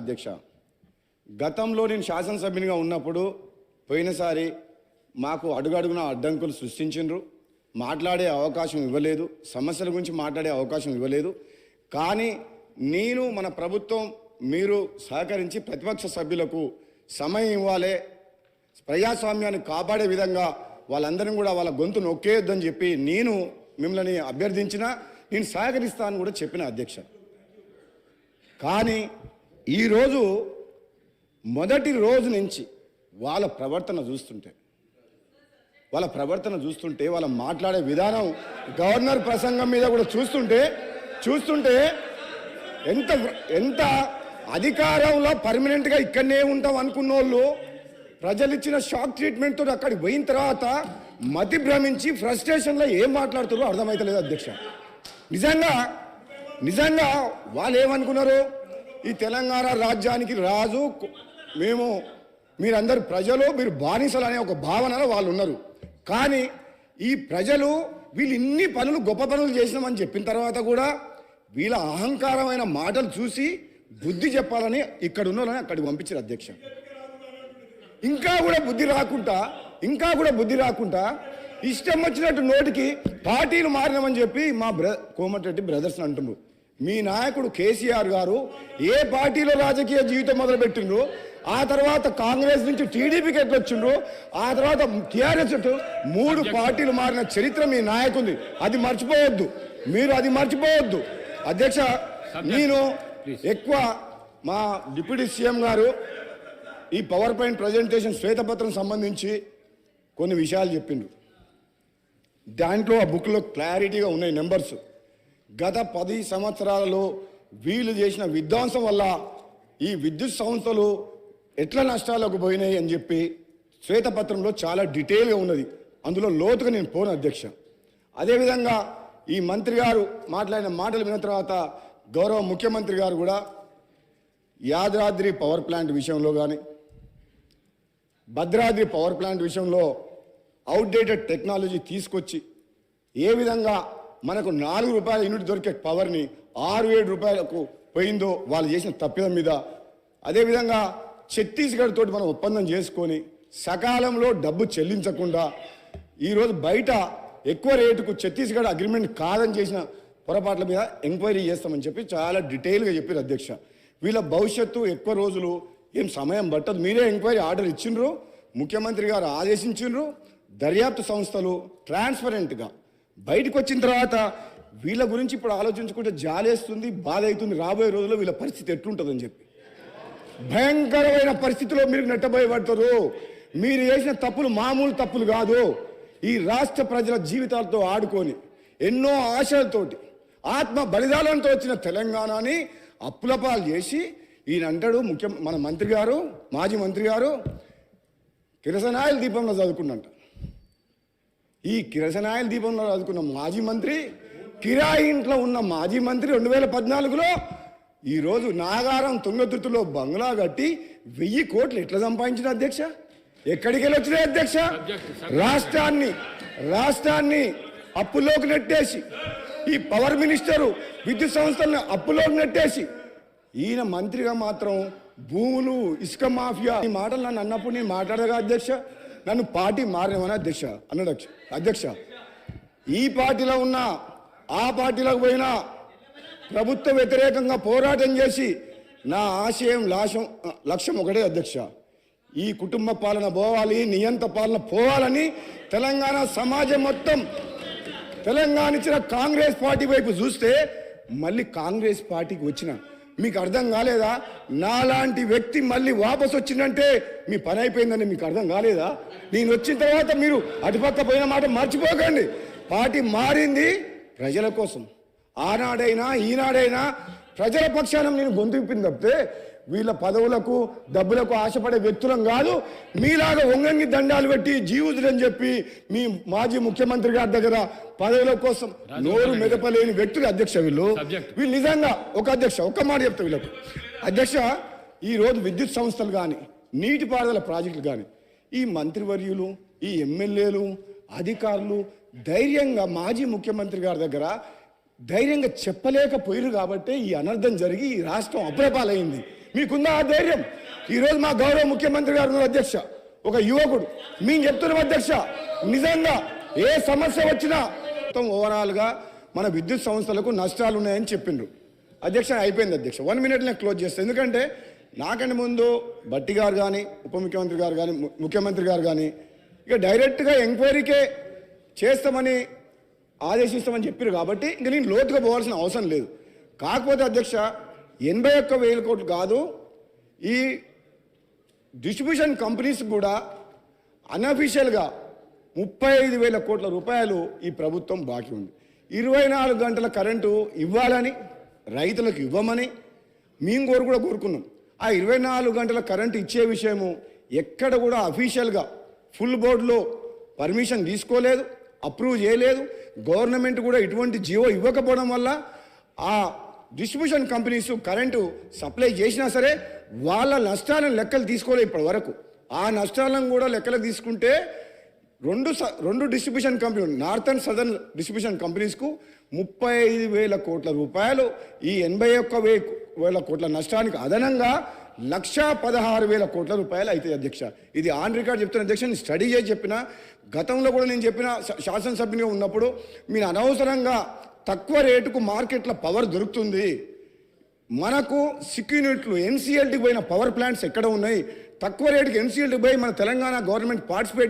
అధ్యక్ష. గతంలో నేను శాసనసభ్యునిగా ఉన్నప్పుడు పోయినసారి మాకు అడుగడుగున అడ్డంకులు సృష్టించిండ్రు. మాట్లాడే అవకాశం ఇవ్వలేదు. సమస్యల గురించి మాట్లాడే అవకాశం ఇవ్వలేదు. కానీ నేను మన ప్రభుత్వం మీరు సహకరించి ప్రతిపక్ష సభ్యులకు సమయం ఇవ్వాలి ప్రజాస్వామ్యాన్ని కాపాడే విధంగా వాళ్ళందరినీ కూడా వాళ్ళ గొంతు నొక్కేయొద్దని చెప్పి నేను మిమ్మల్ని అభ్యర్థించిన నేను సహకరిస్తానని కూడా చెప్పిన అధ్యక్ష. కానీ ఈరోజు మొదటి రోజు నుంచి వాళ్ళ ప్రవర్తన చూస్తుంటే వాళ్ళ ప్రవర్తన చూస్తుంటే వాళ్ళ మాట్లాడే విధానం గవర్నర్ ప్రసంగం మీద కూడా చూస్తుంటే చూస్తుంటే ఎంత ఎంత అధికారంలో పర్మనెంట్గా ఇక్కడనే ఉంటాం అనుకున్న వాళ్ళు ప్రజలు ఇచ్చిన షాక్ ట్రీట్మెంట్తో అక్కడికి పోయిన తర్వాత మతి భ్రమించి ఫ్రస్ట్రేషన్లో ఏం మాట్లాడుతారో అర్థమవుతలేదు అధ్యక్ష. నిజంగా నిజంగా వాళ్ళు ఏమనుకున్నారు? ఈ తెలంగాణ రాజ్యానికి రాజు మేము మీరందరు ప్రజలు మీరు బానిసలు అనే ఒక భావనలో వాళ్ళు ఉన్నారు. కానీ ఈ ప్రజలు వీళ్ళు ఇన్ని పనులు గొప్ప పనులు చేసినామని చెప్పిన తర్వాత కూడా వీళ్ళ అహంకారమైన మాటలు చూసి బుద్ధి చెప్పాలని ఇక్కడ ఉన్న వాళ్ళని అక్కడికి పంపించారు అధ్యక్ష. ఇంకా కూడా బుద్ధి రాకుండా ఇంకా కూడా బుద్ధి రాకుండా ఇష్టం వచ్చినట్టు నోటికి పార్టీలు మారినామని చెప్పి మా బ్ర కోమటిరెడ్డి బ్రదర్స్ అంటున్నారు. మీ నాయకుడు కేసీఆర్ గారు ఏ పార్టీలో రాజకీయ జీవితం మొదలుపెట్టిండ్రు? ఆ తర్వాత కాంగ్రెస్ నుంచి టీడీపీకి ఎట్లా వచ్చిండ్రు? ఆ తర్వాత టీఆర్ఎస్ మూడు పార్టీలు మారిన చరిత్ర మీ నాయకుంది అది మర్చిపోవద్దు. మీరు అది మర్చిపోవద్దు. అధ్యక్ష నేను ఎక్కువ మా డిప్యూటీ సీఎం గారు ఈ పవర్ పాయింట్ ప్రజెంటేషన్ శ్వేతపత్రం సంబంధించి కొన్ని విషయాలు చెప్పిండ్రు. దాంట్లో ఆ బుక్లో క్లారిటీగా ఉన్నాయి నెంబర్స్. గత పది సంవత్సరాలలో వీళ్ళు చేసిన విధ్వంసం వల్ల ఈ విద్యుత్ సంస్థలు ఎట్లా నష్టాలకు పోయినాయి అని చెప్పి శ్వేతపత్రంలో చాలా డీటెయిల్గా ఉన్నది. అందులో లోతుగా నేను పోను అధ్యక్ష. అదేవిధంగా ఈ మంత్రి గారు మాట్లాడిన మాటలు విన్న తర్వాత గౌరవ ముఖ్యమంత్రి గారు కూడా యాదాద్రి పవర్ ప్లాంట్ విషయంలో కానీ భద్రాద్రి పవర్ ప్లాంట్ విషయంలో అవుట్డేటెడ్ టెక్నాలజీ తీసుకొచ్చి ఏ విధంగా మనకు నాలుగు రూపాయల యూనిట్ దొరికే పవర్ని ఆరు ఏడు రూపాయలకు పోయిందో వాళ్ళు చేసిన తప్పిదం మీద. అదేవిధంగా ఛత్తీస్గఢ్ తోటి మనం ఒప్పందం చేసుకొని సకాలంలో డబ్బు చెల్లించకుండా ఈరోజు బయట ఎక్కువ రేటుకు ఛత్తీస్గఢ్ అగ్రిమెంట్ కాదని చేసిన పొరపాట్ల మీద ఎంక్వైరీ చేస్తామని చెప్పి చాలా డీటెయిల్గా చెప్పారు అధ్యక్ష. వీళ్ళ భవిష్యత్తు ఎక్కువ రోజులు ఏం సమయం పట్టదు. మీరే ఎంక్వైరీ ఆర్డర్ ఇచ్చిండ్రు ముఖ్యమంత్రి గారు ఆదేశించిండ్రు దర్యాప్తు సంస్థలు ట్రాన్స్పరెంట్గా బయటకు వచ్చిన తర్వాత వీళ్ళ గురించి ఇప్పుడు ఆలోచించుకుంటే జాలేస్తుంది బాధ అవుతుంది రాబోయే రోజుల్లో వీళ్ళ పరిస్థితి ఎట్లుంటుందని చెప్పి. భయంకరమైన పరిస్థితిలో మీరు నెట్టబోయబడతారు మీరు చేసిన తప్పులు మామూలు తప్పులు కాదు. ఈ రాష్ట్ర ప్రజల జీవితాలతో ఆడుకొని ఎన్నో ఆశలతోటి ఆత్మ బలిదానంతో వచ్చిన తెలంగాణని అప్పులపాలు చేసి ఈయన అంటాడు ముఖ్య మన మంత్రి గారు మాజీ మంత్రి గారు కిరసనాయల దీపంలో చదువుకున్నంట. ఈ కిరసనాయల దీపంలో రాజుకున్న మాజీ మంత్రి కిరాయి ఇంట్లో ఉన్న మాజీ మంత్రి రెండు వేల పద్నాలుగులో ఈరోజు నాగారం తుంగతుర్తిలో బంగ్లా కట్టి వెయ్యి కోట్లు ఎట్లా సంపాదించిన అధ్యక్ష? ఎక్కడికి వెళ్ళి అధ్యక్ష? రాష్ట్రాన్ని రాష్ట్రాన్ని అప్పులోకి నెట్టేసి ఈ పవర్ మినిస్టరు విద్యుత్ సంస్థలను అప్పులోకి నెట్టేసి ఈయన మంత్రిగా మాత్రం భూములు ఇసుక మాఫియా ఈ మాటలు నన్ను అన్నప్పుడు నేను మాట్లాడగా అధ్యక్ష? నన్ను పార్టీ మారినవని అధ్యక్ష అన్నాడు అధ్యక్ష. అధ్యక్ష ఈ పార్టీలో ఉన్న ఆ పార్టీలోకి పోయినా ప్రభుత్వ వ్యతిరేకంగా పోరాటం చేసి నా ఆశయం లాశం లక్ష్యం ఒకటే అధ్యక్ష ఈ కుటుంబ పాలన పోవాలి నియంత పాలన పోవాలని తెలంగాణ సమాజం మొత్తం తెలంగాణ ఇచ్చిన కాంగ్రెస్ పార్టీ వైపు చూస్తే మళ్ళీ కాంగ్రెస్ పార్టీకి వచ్చిన మీకు అర్థం కాలేదా? నాలాంటి వ్యక్తి మళ్ళీ వాపసు వచ్చిందంటే మీ పని అయిపోయిందని మీకు అర్థం కాలేదా? నేను వచ్చిన తర్వాత మీరు అటుపక్క పోయిన మాట మర్చిపోకండి. పార్టీ మారింది ప్రజల కోసం. ఆనాడైనా ఈనాడైనా ప్రజల పక్షాన నేను గొంతు తప్పితే వీళ్ళ పదవులకు డబ్బులకు ఆశపడే వ్యక్తులం కాదు మీలాగా వంగంగి దండాలు పెట్టి జీవుదులని చెప్పి మీ మాజీ ముఖ్యమంత్రి గారి దగ్గర పదవుల కోసం నోరు మెదపలేని వ్యక్తులు అధ్యక్ష వీళ్ళు. వీళ్ళు నిజంగా ఒక అధ్యక్ష ఒక్క మాట చెప్తా వీళ్ళకు. అధ్యక్ష ఈ రోజు విద్యుత్ సంస్థలు కానీ నీటిపారుదల ప్రాజెక్టులు కానీ ఈ మంత్రివర్యులు ఈ ఎమ్మెల్యేలు అధికారులు ధైర్యంగా మాజీ ముఖ్యమంత్రి గారి దగ్గర ధైర్యంగా చెప్పలేకపోయారు కాబట్టి ఈ అనర్థం జరిగి ఈ రాష్ట్రం అప్రపాలైంది. మీకుందా ఆ ధైర్యం. ఈరోజు మా గౌరవ ముఖ్యమంత్రి గారు అధ్యక్ష. ఒక యువకుడు. మేము చెప్తున్నాం అధ్యక్ష. నిజంగా ఏ సమస్య వచ్చినా మొత్తం ఓవరాల్గా మన విద్యుత్ సంస్థలకు నష్టాలు ఉన్నాయని చెప్పిండ్రు. అధ్యక్ష అయిపోయింది అధ్యక్ష. వన్ మినిట్ నేను క్లోజ్ చేస్తాను ఎందుకంటే నాకంటే ముందు బట్టి గారు కానీ ఉప ముఖ్యమంత్రి గారు కానీ ముఖ్యమంత్రి గారు కానీ ఇక డైరెక్ట్గా ఎంక్వైరీకే చేస్తామని ఆదేశిస్తామని చెప్పారు కాబట్టి ఇంక నేను లోతుగా పోవాల్సిన అవసరం లేదు. కాకపోతే అధ్యక్ష ఎనభై ఒక్క వేల కోట్లు కాదు ఈ డిస్ట్రిబ్యూషన్ కంపెనీస్ కూడా అన్అఫీషియల్గా ముప్పై ఐదు వేల కోట్ల రూపాయలు ఈ ప్రభుత్వం బాకీ ఉంది. ఇరవై నాలుగు గంటల కరెంటు ఇవ్వాలని రైతులకు ఇవ్వమని మేము కోరు కూడా కోరుకున్నాం. ఆ ఇరవై నాలుగు గంటల కరెంటు ఇచ్చే విషయము ఎక్కడ కూడా అఫీషియల్గా ఫుల్ బోర్డులో పర్మిషన్ తీసుకోలేదు అప్రూవ్ చేయలేదు. గవర్నమెంట్ కూడా ఇటువంటి జియో ఇవ్వకపోవడం వల్ల ఆ డిస్ట్రిబ్యూషన్ కంపెనీస్ కరెంటు సప్లై చేసినా సరే వాళ్ళ నష్టాలను లెక్కలు తీసుకోలేదు ఇప్పటి వరకు ఆ నష్టాలను కూడా లెక్కలకు తీసుకుంటే రెండు స- రెండు distribution company north and southern distribution కంపెనీస్కు ముప్పై ఐదు వేల కోట్ల రూపాయలు ఈ ఎనభై ఒక్క వే వేల కోట్ల నష్టానికి అదనంగా లక్ష పదహారు వేల కోట్ల రూపాయలు అవుతాయి అధ్యక్ష. ఇది ఆన్ రికార్డ్ చెప్తున్న అధ్యక్ష నేను స్టడీ చేసి చెప్పిన గతంలో కూడా నేను చెప్పిన శాసనసభ్యునిగా ఉన్నప్పుడు మీరు అనవసరంగా తక్కువ రేటుకు మార్కెట్లో పవర్ దొరుకుతుంది. మనకు సిక్ యూనిట్లు ఎన్సీఎల్టీకి పోయిన పవర్ ప్లాంట్స్ ఎక్కడ ఉన్నాయి? తక్కువ రేటుకి ఎన్సీఎల్టీకి పోయి మన తెలంగాణ గవర్నమెంట్ పార్టిసిపేట్